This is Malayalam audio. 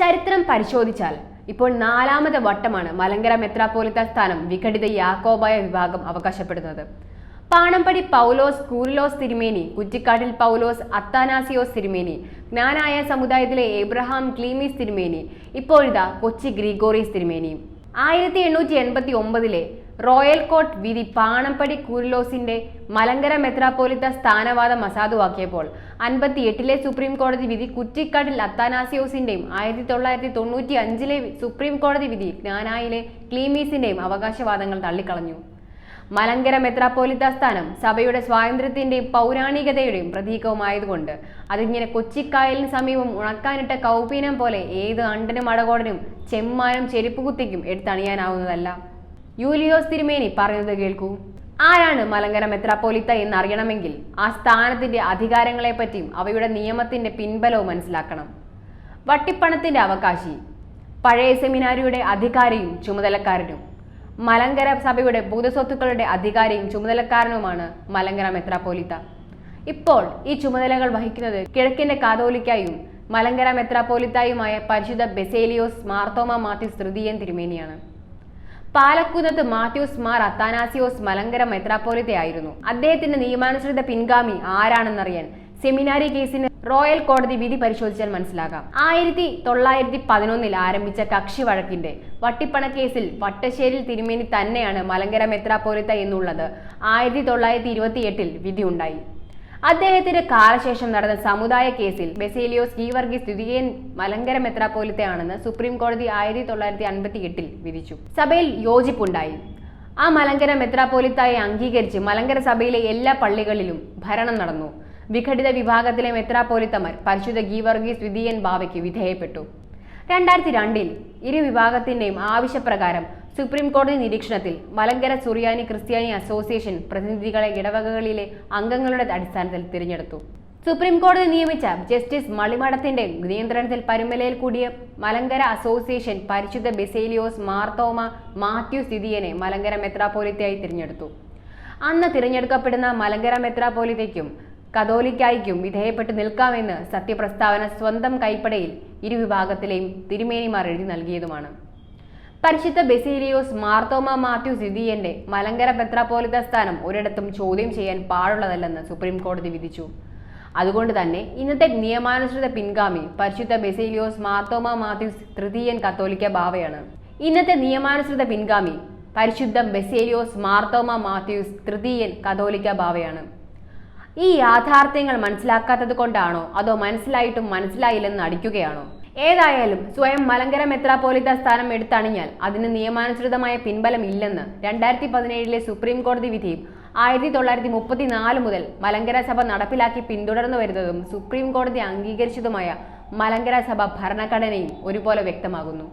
ചരിത്രം പരിശോധിച്ചാൽ ഇപ്പോൾ നാലാമത് വട്ടമാണ് മലങ്കര മെത്രാപ്പോലിത്ത സ്ഥാനം വിഘടിത യാക്കോബായ വിഭാഗം അവകാശപ്പെടുന്നത്. പാണമ്പടി പൗലോസ് കൂറിലോസ് തിരുമേനി കുറ്റിക്കാട്ടിൽ പൗലോസ് അത്താനാസിയോസ് തിരുമേനി ജ്ഞാനായ സമുദായത്തിലെ എബ്രഹാം ക്ലീമീസ് തിരുമേനി ഇപ്പോഴിതാ കൊച്ചി ഗ്രിഗോറിയസ് തിരുമേനി. ആയിരത്തി എണ്ണൂറ്റി എൺപത്തി ഒമ്പതിലെ റോയൽ കോർട്ട് വിധി പാണമ്പടി കൂറിലോസിന്റെ മലങ്കര മെത്രാപ്പോലിത്ത സ്ഥാനവാദം അസാധുവാക്കിയപ്പോൾ അൻപത്തി എട്ടിലെ സുപ്രീം കോടതി വിധി കുറ്റിക്കാട്ടിൽ അത്താനാസിയോസിന്റെയും ആയിരത്തി തൊള്ളായിരത്തി തൊണ്ണൂറ്റി അഞ്ചിലെ സുപ്രീം കോടതി വിധി ജ്ഞാനായിലെ ക്ലീമീസിന്റെയും അവകാശവാദങ്ങൾ തള്ളിക്കളഞ്ഞു. മലങ്കര മെത്രാപ്പോലിത്ത സ്ഥാനം സഭയുടെ സ്വാതന്ത്ര്യത്തിന്റെയും പൗരാണികതയുടെയും പ്രതീകവുമായതുകൊണ്ട് അതിങ്ങനെ കൊച്ചിക്കായലിന് സമീപം ഉണക്കാനിട്ട കൗപീനം പോലെ ഏത് അണ്ടനും അടകോടനും ചെമ്മാനും ചെരുപ്പുകുത്തിക്കും എടുത്തണിയാനാവുന്നതല്ല. യൂലിയോസ് തിരുമേനി പറയുന്നത് കേൾക്കൂ. ആരാണ് മലങ്കര മെത്രാപ്പോലിത്ത എന്നറിയണമെങ്കിൽ ആ സ്ഥാനത്തിന്റെ അധികാരങ്ങളെപ്പറ്റിയും അവയുടെ നിയമത്തിന്റെ പിൻബലവും മനസ്സിലാക്കണം. വട്ടിപ്പണത്തിന്റെ അവകാശി പഴയ സെമിനാരിയുടെ അധികാരിയും ചുമതലക്കാരനും. മലങ്കര സഭയുടെ ഭൂതസ്വത്തുക്കളുടെ അധികാരിയും ചുമതലക്കാരനുമാണ് മലങ്കര മെത്രാപ്പോലിത്ത. ഇപ്പോൾ ഈ ചുമതലകൾ വഹിക്കുന്നത് കിഴക്കിന്റെ കാതോലിക്കായും മലങ്കര മെത്രാപ്പോലിത്തായുമായ പരിശുദ്ധ ബെസേലിയോസ് മാർത്തോമ മാത്യൂസ് തൃതീയൻ തിരുമേനിയാണ്. പാലക്കുന്നത്ത് മാത്യൂസ് മാർ അത്താനാസിയോസ് മലങ്കര മെത്രാപ്പോലിത്തയായിരുന്നു. അദ്ദേഹത്തിന്റെ നിയമാനുസൃത പിൻഗാമി ആരാണെന്നറിയാൻ സെമിനാരി കേസിന് റോയൽ കോടതി വിധി പരിശോധിച്ചാൽ മനസ്സിലാകാം. ആയിരത്തി തൊള്ളായിരത്തി പതിനൊന്നിൽ ആരംഭിച്ച കക്ഷി വഴക്കിന്റെ വട്ടിപ്പണ കേസിൽ വട്ടശ്ശേരിൽ തിരുമേനി തന്നെയാണ് മലങ്കര മെത്രാപ്പോലിത്ത എന്നുള്ളത് ആയിരത്തി തൊള്ളായിരത്തി ഇരുപത്തി എട്ടിൽ വിധിയുണ്ടായി. അദ്ദേഹത്തിന്റെ കാലശേഷം നടന്ന സമുദായ കേസിൽ ബെസേലിയോസ് ഗീവർഗീസ് ദ്വിതീയൻ മലങ്കര മെത്രാപ്പോലിത്തയാണെന്ന് സുപ്രീം കോടതി ആയിരത്തി തൊള്ളായിരത്തി അൻപത്തി എട്ടിൽ വിധിച്ചു. സഭയിൽ യോജിപ്പുണ്ടായി. ആ മലങ്കര മെത്രാപ്പോലിത്തായി അംഗീകരിച്ച് മലങ്കര സഭയിലെ എല്ലാ പള്ളികളിലും ഭരണം നടന്നു. വിഘടിത വിഭാഗത്തിലെ മെത്രാപോലിത്തമർ പരിശുദ്ധ ഗീവർഗീസ് ദ്വിതീയൻ ബാവയ്ക്ക് വിധേയപ്പെട്ടു. രണ്ടായിരത്തി രണ്ടിൽ ഇരു വിഭാഗത്തിന്റെയും ആവശ്യപ്രകാരം സുപ്രീം കോടതി നിരീക്ഷണത്തിൽ മലങ്കര സുറിയാനി ക്രിസ്ത്യാനി അസോസിയേഷൻ പ്രതിനിധികളെ ഇടവകകളിലെ അംഗങ്ങളുടെ അടിസ്ഥാനത്തിൽ തിരഞ്ഞെടുത്തു. സുപ്രീം കോടതി നിയമിച്ച ജസ്റ്റിസ് മളിമഠത്തിന്റെ നിയന്ത്രണത്തിൽ പരുമലയിൽ കൂടിയ മലങ്കര അസോസിയേഷൻ പരിശുദ്ധ ബെസേലിയോസ് മാർത്തോമ മാത്യു സ്ഥിതിയനെ മലങ്കര മെത്രാപോലിത്തയായി തിരഞ്ഞെടുത്തു. അന്ന് തിരഞ്ഞെടുക്കപ്പെടുന്ന മലങ്കര മെത്രാപ്പോലിത്തയ്ക്കും കതോലിക്കായിക്കും വിധേയപ്പെട്ട് നിൽക്കാമെന്ന് സത്യപ്രസ്താവന സ്വന്തം കൈപ്പടയിൽ ഇരുവിഭാഗത്തിലെയും തിരുമേനിമാർ എഴുതി നൽകിയതുമാണ്. പരിശുദ്ധ ബെസീലിയോസ് മാർത്തോമ മാത്യു സിദിയന്റെ മലങ്കര പെത്രാപോലിത സ്ഥാനം ഒരിടത്തും ചോദ്യം ചെയ്യാൻ പാടുള്ളതല്ലെന്ന് സുപ്രീം കോടതി വിധിച്ചു. അതുകൊണ്ട് തന്നെ ഇന്നത്തെ നിയമാനുസൃത പിൻഗാമി പരിശുദ്ധ ബെസീലിയോസ് മാർത്തോമ മാത്യൂസ് തൃതീയൻ കത്തോലിക്ക ബാവയാണ്. ഇന്നത്തെ നിയമാനുസൃത പിൻഗാമി പരിശുദ്ധ ബെസേലിയോസ് മാർത്തോമ മാത്യൂസ് തൃതീയൻ കതോലിക്ക ബാവയാണ്. ഈ യാഥാർത്ഥ്യങ്ങൾ മനസ്സിലാക്കാത്തത് കൊണ്ടാണോ? അതോ മനസ്സിലായിട്ടും മനസ്സിലായില്ലെന്ന് അടിക്കുകയാണോ ഏതായാലും സ്വയം മലങ്കര മെത്രാപ്പോലിത്ത സ്ഥാനം എടുത്തണിഞ്ഞാൽ അതിന് നിയമാനുസൃതമായ പിൻബലം ഇല്ലെന്ന് രണ്ടായിരത്തി പതിനേഴിലെ സുപ്രീം കോടതി വിധിയും ആയിരത്തി തൊള്ളായിരത്തി മുപ്പത്തിനാല് മുതൽ മലങ്കര സഭ നടപ്പിലാക്കി പിന്തുടർന്നു വരുന്നതും സുപ്രീം കോടതി അംഗീകരിച്ചതുമായ മലങ്കര സഭ ഭരണഘടനയും ഒരുപോലെ വ്യക്തമാകുന്നു.